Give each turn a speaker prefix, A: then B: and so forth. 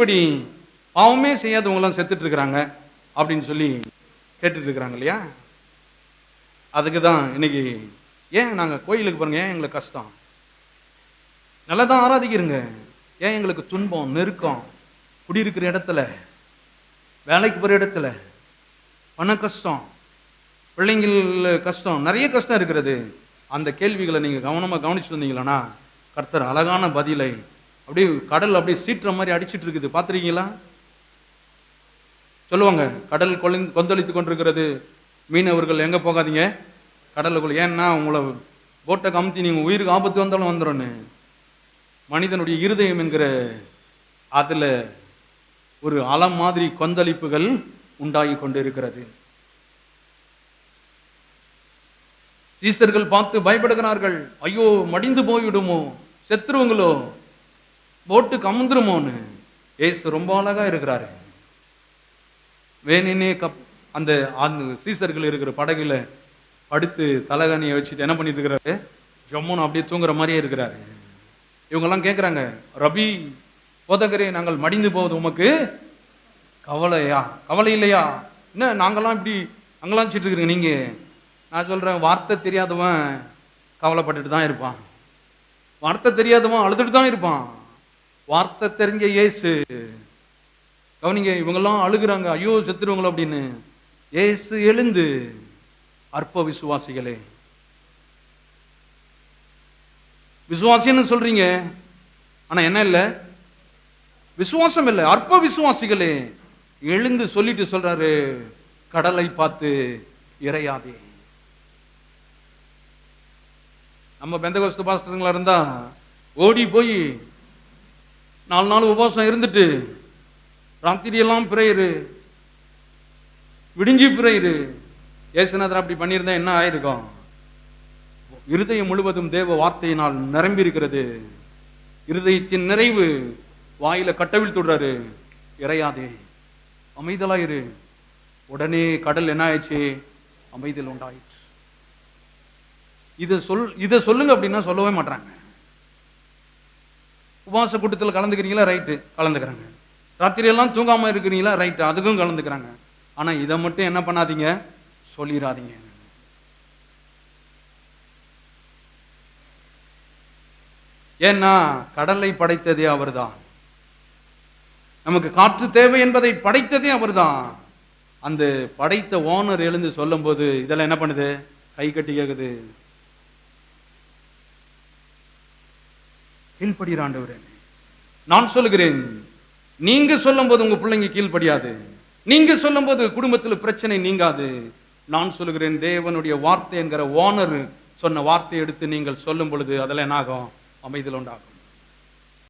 A: இப்படி பாவமே செய்யாதவங்களாம் செத்துட்டு இருக்கிறாங்க அப்படின்னு சொல்லி கேட்டுட்டு இருக்கிறாங்க இல்லையா அதுக்கு தான் இன்னைக்கு ஏன் நாங்கள் கோயிலுக்கு பாருங்க ஏன் எங்களுக்கு கஷ்டம்? நல்லா தான் ஆராதிக்கிறோங்க. ஏன் எங்களுக்கு துன்பம் நெருக்கம்? குடியிருக்கிற இடத்துல வேலைக்கு போகிற இடத்துல பண கஷ்டம் பிள்ளைங்கள் கஷ்டம் நிறைய கஷ்டம் இருக்கிறது. அந்த கேள்விகளை நீங்கள் கவனமாக கவனிச்சு வந்தீங்களன்னா கர்த்தர் அழகான பதிலை அப்படியே கடல் அப்படியே சீற்ற மாதிரி அடிச்சிட்டு இருக்குது. பார்த்துருக்கீங்களா? சொல்லுவாங்க கடல் கொலிந்து கொந்தளித்து கொண்டிருக்கிறது. மீனவர்கள் எங்கே போகாதீங்க? கடலுக்குள்ள. ஏன்னா உங்களை போட்டை கமுத்தி நீங்கள் உயிருக்கு ஆபத்து வந்தாலும் வந்துடும்னு மனிதனுடைய இருதயம் என்கிற அதில் ஒரு அலம் மாதிரி கொந்தளிப்புகள் உண்டாகி கொண்டிருக்கிறது. சீசர்கள் பார்த்து பயப்படுகிறார்கள். ஐயோ மடிந்து போய்விடுமோ? செத்துருவங்களோ? போட்டு கமுந்துருமோன்னு ஏசு ரொம்ப அழகா இருக்கிறாரு. வேணினே கப் அந்த அந்த சீசர்கள் இருக்கிற படகுல படுத்து தலகாணியை வச்சுட்டு என்ன பண்ணிட்டு இருக்கிறாரு? ஜம்முன்னு அப்படியே தூங்குற மாதிரியே இருக்கிறாரு. இவங்கெல்லாம் கேட்குறாங்க ரபி போதகரே நாங்கள் மடிந்து போவது உமக்கு கவலையா? கவலை இல்லையா? என்ன நாங்கெல்லாம் இப்படி அங்கெல்லாம் வச்சுட்டு இருக்கிறீங்க நீங்க? நான் சொல்றேன் வார்த்தை தெரியாதவன் கவலைப்பட்டுட்டு தான் இருப்பான். வார்த்தை தெரியாதவன் அழுதுட்டு தான் இருப்பான். வார்த்தை தெரிஞ்ச இயேசு. கவனிங்க இவங்கெல்லாம் அழுகுறாங்க. ஐயோ செத்துருவங்களோ அப்படின்னு. ஏசு எழுந்து அற்ப விசுவாசிகளே. விசுவாசின்னு சொல்றீங்க. ஆனா என்ன இல்லை? விசுவாசம் இல்லை. அற்ப விசுவாசிகளே. எழுந்து சொல்லிட்டு சொல்றாரு. கடலை பார்த்து இறையாதே. நம்ம பெந்தகோஸ்து பாஸ்டருங்களா இருந்தா ஓடி போய் நாலு நாள் உபவாசம் இருந்துட்டு ராத்திரியெல்லாம் பிரேயரு விடிஞ்சு பிரேயரு. ஏசுநாதர் அப்படி பண்ணியிருந்தா என்ன ஆயிருக்கும்? இருதயம் முழுவதும் தேவ வார்த்தையினால் நிரம்பி இருக்கிறது இருதயத்தின் நிறைவு வாயில கட்டவில் தொடுறாரு. இறையாதே அமைதலாயிரு உடனே கடல் என்ன ஆயிடுச்சு? அமைதல் உண்டாயிற்று. இதை சொல் இதை சொல்லுங்க அப்படின்னா சொல்லவே மாட்டாங்க உபவாச கூட்டத்தில் கலந்துக்கிறீங்களா? ரைட்டு கலந்துக்கிறாங்க. ராத்திரியெல்லாம் தூங்காமல் இருக்கிறீங்களா? ரைட்டு அதுக்கும் கலந்துக்கிறாங்க. ஆனால் இதை மட்டும் என்ன பண்ணாதீங்க? சொல்லிடாதீங்க ஏன்னா கடலை படைத்ததே அவர் தான் நமக்கு காற்று தேவை என்பதை படைத்ததே அவர் தான் அந்த படைத்த ஓனர் எழுந்து சொல்லும்போது இதெல்லாம் என்ன பண்ணுது? கை கட்டி கேட்குது கேக்குது கீழ்படுகிறாண்டவரே நான் சொல்லுகிறேன் நீங்க சொல்லும்போது உங்க பிள்ளைங்க கீழ்ப்படியாது. நீங்க சொல்லும்போது குடும்பத்தில் பிரச்சனை நீங்காது. நான் சொல்லுகிறேன் தேவனுடைய வார்த்தை என்கிற ஓனர் சொன்ன வார்த்தையை எடுத்து நீங்கள் சொல்லும் பொழுது அதெல்லாம் என்னாகும்? அமைதியில் உண்டாகும்.